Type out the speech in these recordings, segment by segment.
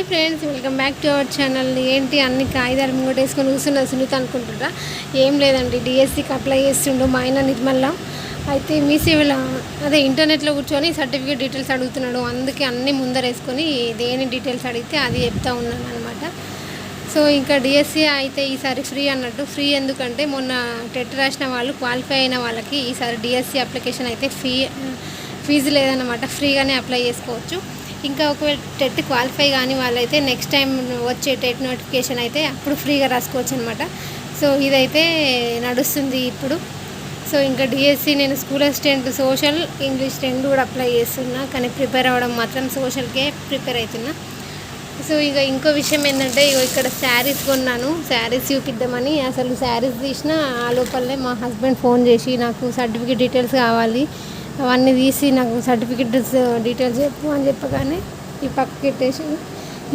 Hi friends welcome back to our channel. ఏంటి అన్ని కాగితాలు ముంగట వేసుకొని కూర్చున్న సునీత అనుకుంటున్నారా ఏం లేదండి డిఎస్సికి అప్లై చేస్తుండు మా ఆయన నిర్మల్ల అయితే మీ సేవల అదే ఇంటర్నెట్లో కూర్చొని సర్టిఫికేట్ డీటెయిల్స్ అడుగుతున్నాడు. అందుకే అన్నీ ముందర వేసుకొని దేని డీటెయిల్స్ అడిగితే అది చెప్తా ఉన్నాను అనమాట సో ఇంకా డిఎస్సి అయితే ఈసారి ఫ్రీ అన్నట్టు. ఫ్రీ ఎందుకంటే మొన్న టెట్ రాసిన వాళ్ళు క్వాలిఫై అయిన వాళ్ళకి ఈసారి డిఎస్సి అప్లికేషన్ అయితే ఫీ ఫీజు లేదన్నమాట. ఫ్రీగానే అప్లై చేసుకోవచ్చు. ఇంకా ఒకవేళ టెట్ క్వాలిఫై కానీ వాళ్ళైతే నెక్స్ట్ టైం వచ్చే టెట్ నోటిఫికేషన్ అయితే అప్పుడు ఫ్రీగా రాసుకోవచ్చు అనమాట సో ఇదైతే నడుస్తుంది ఇప్పుడు. సో ఇంకా డిఎస్సి నేను స్కూల్ అసిస్టెంట్ సోషల్ ఇంగ్లీష్ రెండు కూడా అప్లై చేస్తున్నా కానీ ప్రిపేర్ అవ్వడం మాత్రం సోషల్కే ప్రిపేర్ అవుతున్నా సో ఇక ఇంకో విషయం ఏంటంటే ఇగో ఇక్కడ శారీస్ కొన్నాను శారీస్ చూపిద్దామని. అసలు శారీస్ తీసిన ఆ లోపలనే మా హస్బెండ్ ఫోన్ చేసి నాకు సర్టిఫికేట్ డీటెయిల్స్ కావాలి అవన్నీ తీసి నాకు సర్టిఫికెట్స్ డీటెయిల్స్ చెప్పు అని చెప్పగానే ఈ పక్కకి పెట్టేసి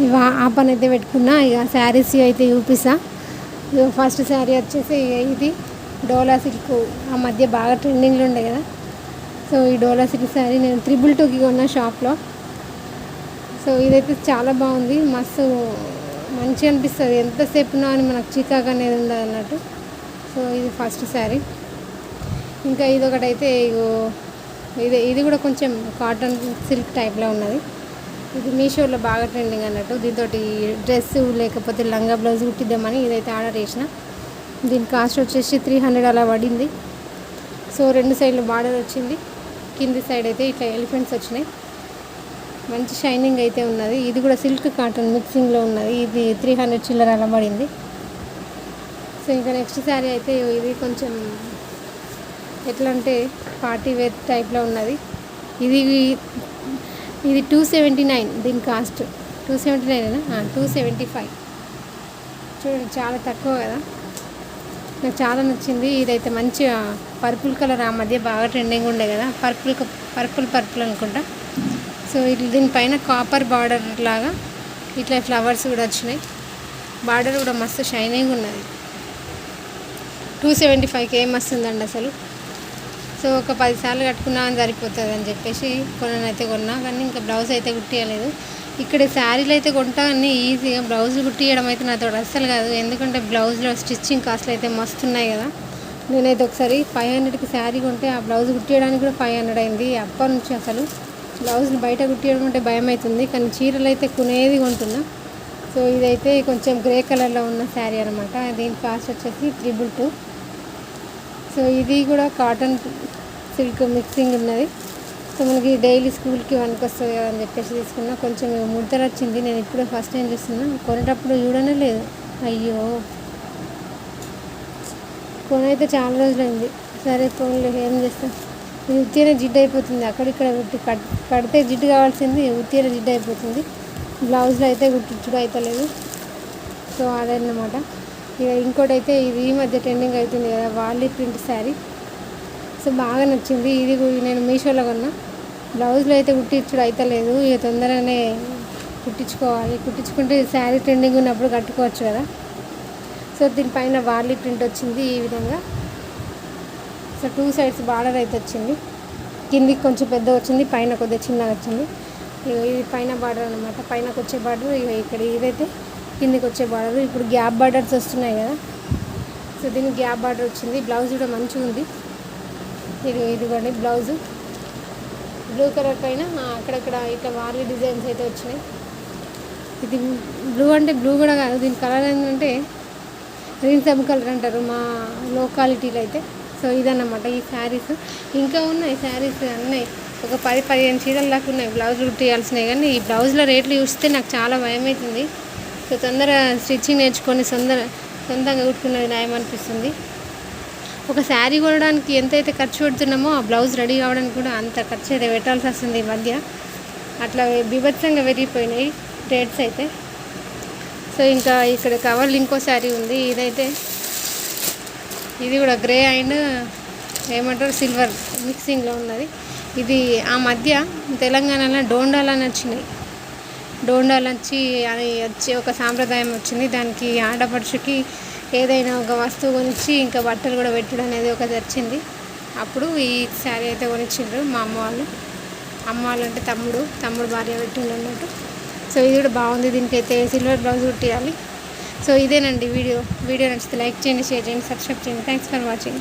ఇవి ఆ- పని అయితే పెట్టుకున్నా ఇక శారీస్ అయితే చూపిస్తా. ఇక ఫస్ట్ శారీ వచ్చేసి ఇది డోలా సిల్క్. ఆ మధ్య బాగా ట్రెండింగ్లో ఉండే కదా. సో ఈ డోలా సిల్క్ శారీ నేను త్రిబుల్ టూకి కొన్న షాప్లో. సో ఇదైతే చాలా బాగుంది. మస్తు మంచిగా అనిపిస్తుంది. ఎంతసేపు అని మనకు చికాకు అనేది ఉండదు అన్నట్టు సో ఇది ఫస్ట్ శారీ. ఇంకా ఇది ఒకటైతే ఇగో ఇది ఇది కూడా కొంచెం కాటన్ సిల్క్ టైప్లో ఉన్నది. ఇది మీషోలో బాగా ట్రెండింగ్ అన్నట్టు. దీంతో డ్రెస్ లేకపోతే లంగా బ్లౌజ్ కుట్టిద్దామని ఇదైతే ఆర్డర్ చేసిన. దీని కాస్ట్ వచ్చేసి త్రీ హండ్రెడ్ అలా పడింది. సో రెండు సైడ్లు బార్డర్ వచ్చింది. కింది సైడ్ అయితే ఇట్లా ఎలిఫెంట్స్ వచ్చినాయి. మంచి షైనింగ్ అయితే ఉన్నది. ఇది కూడా సిల్క్ కాటన్ మిక్సింగ్లో ఉన్నది. ఇది త్రీ హండ్రెడ్ చిల్లర అలా పడింది. సో ఇంకా నెక్స్ట్ శారీ అయితే ఇది కొంచెం ఎట్లా అంటే పార్టీ వేర్ టైప్లో ఉన్నది. ఇది ఇది టూ సెవెంటీ నైన్ దీని cost. Two seventy nine two seventy five. చూడండి చాలా తక్కువ కదా. నాకు చాలా నచ్చింది. ఇదైతే మంచిగా పర్పుల్ కలర్ ఆ మధ్య బాగా ట్రెండింగ్ ఉండే కదా. పర్పుల్ పర్పుల్ పర్పుల్ అనుకుంటా. సో ఇట్లా దీనిపైన కాపర్ బార్డర్ లాగా ఇట్లా ఫ్లవర్స్ కూడా వచ్చినాయి. బార్డర్ కూడా మస్తు షైనింగ్ ఉన్నది. టూ సెవెంటీ ఫైవ్కి ఏం వస్తుందండి అసలు? సో ఒక పది సార్లు కట్టుకున్నా అని సరిపోతుంది అని చెప్పేసి కొననైతే కొన్నా కానీ ఇంకా బ్లౌజ్ అయితే కుట్టియలేదు. ఇక్కడ శారీలు అయితే కొంటా అన్నీ ఈజీగా బ్లౌజులు కుట్టియడం అయితే నాతో అస్సలు కాదు. ఎందుకంటే బ్లౌజ్లో స్టిచ్చింగ్ కాస్ట్లు అయితే మస్తు ఉన్నాయి కదా. నేనైతే ఒకసారి ఫైవ్ హండ్రెడ్కి శారీ కొంటే ఆ బ్లౌజ్ కుట్టియడానికి కూడా ఫైవ్ హండ్రెడ్ అయింది. అప్పటి నుంచి అసలు బ్లౌజ్ని బయట కుట్టియడం అంటే భయం అవుతుంది కానీ చీరలు అయితే కొనేది కొంటున్నా. సో ఇదైతే కొంచెం గ్రే కలర్లో ఉన్న శారీ అనమాట దీని కాస్ట్ వచ్చేసి త్రిబుల్ టూ సో ఇది కూడా కాటన్ సిల్క్ మిక్సింగ్ ఉన్నది. సో మనకి డైలీ స్కూల్కి వనికి వస్తుంది కదా అని చెప్పేసి తీసుకున్నా. కొంచెం ముడతలు వచ్చింది. నేను ఇప్పుడే ఫస్ట్ టైం చూస్తున్నా. కొనేటప్పుడు చూడనే లేదు. అయ్యో! కొనైతే చాలా రోజులైంది. సరే ఫోన్లో ఏం చేస్తాం? ఇది ఉత్తీన జిడ్డు అయిపోతుంది. అక్కడిక్కడ కుట్టి కట్ కడితే జిడ్డు కావాల్సింది. ఉత్తిన జిడ్డు అయిపోతుంది. బ్లౌజ్లో అయితే కుట్టించుడు అవుతలేదు సో అదన్నమాట. ఇక ఇంకోటి అయితే ఇది ఈ మధ్య ట్రెండింగ్ అవుతుంది కదా వాల్లీ ప్రింట్ శారీ. బాగా నచ్చింది. ఇది నేను మీషోలో కొన్నా. బ్లౌజ్లో అయితే కుట్టించుడు అయితే లేదు. ఇక తొందరగానే కుట్టించుకోవాలి. కుట్టించుకుంటే శారీ ట్రెండింగ్ ఉన్నప్పుడు కట్టుకోవచ్చు కదా. సో దీనిపైన వార్లీ ప్రింట్ వచ్చింది ఈ విధంగా. సో టూ సైడ్స్ బార్డర్ అయితే వచ్చింది. కిందికి కొంచెం పెద్ద వచ్చింది పైన కొద్దిగా చిన్నగా వచ్చింది. ఇది పైన బార్డర్ అనమాట పైనకు వచ్చే బార్డర్ ఇక ఇక్కడ ఇదైతే కిందికి వచ్చే బార్డర్. ఇప్పుడు గ్యాప్ బార్డర్స్ వస్తున్నాయి కదా. సో దీనికి గ్యాప్ బార్డర్ వచ్చింది. బ్లౌజ్ కూడా మంచిగా ఉంది ఇది ఇదిగోండి బ్లౌజు. బ్లూ కలర్ పైన అక్కడక్కడ ఇట్లా వార్లీ డిజైన్స్ అయితే వచ్చినాయి. ఇది బ్లూ అంటే బ్లూ కూడా కాదు దీని కలర్ ఏంటంటే గ్రీన్ సబ్ కలర్ అంటారు మా లోకాలిటీలో అయితే. సో ఇదన్నమాట ఈ శారీస్. ఇంకా ఉన్నాయి శారీస్ అన్నాయి ఒక పది పదిహేను చీరలు దాకా ఉన్నాయి బ్లౌజ్ కుట్టియాల్సినవి. కానీ ఈ బ్లౌజ్ల రేట్లు చూస్తే నాకు చాలా భయం అవుతుంది సో తొందర స్టిచ్చింగ్ నేర్చుకొని సొంత సొంతంగా కుట్టుకున్నది న్యాయం అనిపిస్తుంది. ఒక శారీ కొనడానికి ఎంతైతే ఖర్చు పెడుతున్నామో ఆ బ్లౌజ్ రెడీ కావడానికి కూడా అంత ఖర్చు అయితే పెట్టాల్సి వస్తుంది ఈ మధ్య. అట్లా బీభత్సంగా పెరిగిపోయినాయి రేట్స్ అయితే. సో ఇంకా ఇక్కడ కవర్లు ఇంకో శారీ ఉంది. ఇదైతే ఇది కూడా గ్రే అండ్ ఏమంటారు సిల్వర్ మిక్సింగ్లో ఉన్నది. ఇది ఆ మధ్య తెలంగాణలో డోండాలు అని వచ్చినాయి. డోండాలు వచ్చి అని వచ్చి ఒక సాంప్రదాయం వచ్చింది. దానికి ఆడపడుచుకి ఏదైనా ఒక వస్తువు కొనిచ్చి ఇంకా బట్టలు కూడా పెట్టడం అనేది ఒకటి వచ్చింది. అప్పుడు ఈ శారీ అయితే కొనిచ్చిండ్రు మా అమ్మ వాళ్ళు. అమ్మ వాళ్ళు అంటే తమ్ముడు తమ్ముడు భార్య పెట్టిండు అన్నట్టు. సో ఇది కూడా బాగుంది దీనికైతే సిల్వర్ బ్లౌజ్ కుట్టియాలి. సో ఇదేనండి వీడియో. వీడియో నచ్చితే లైక్ చేయండి షేర్ చేయండి సబ్స్క్రైబ్ చేయండి. Thanks for watching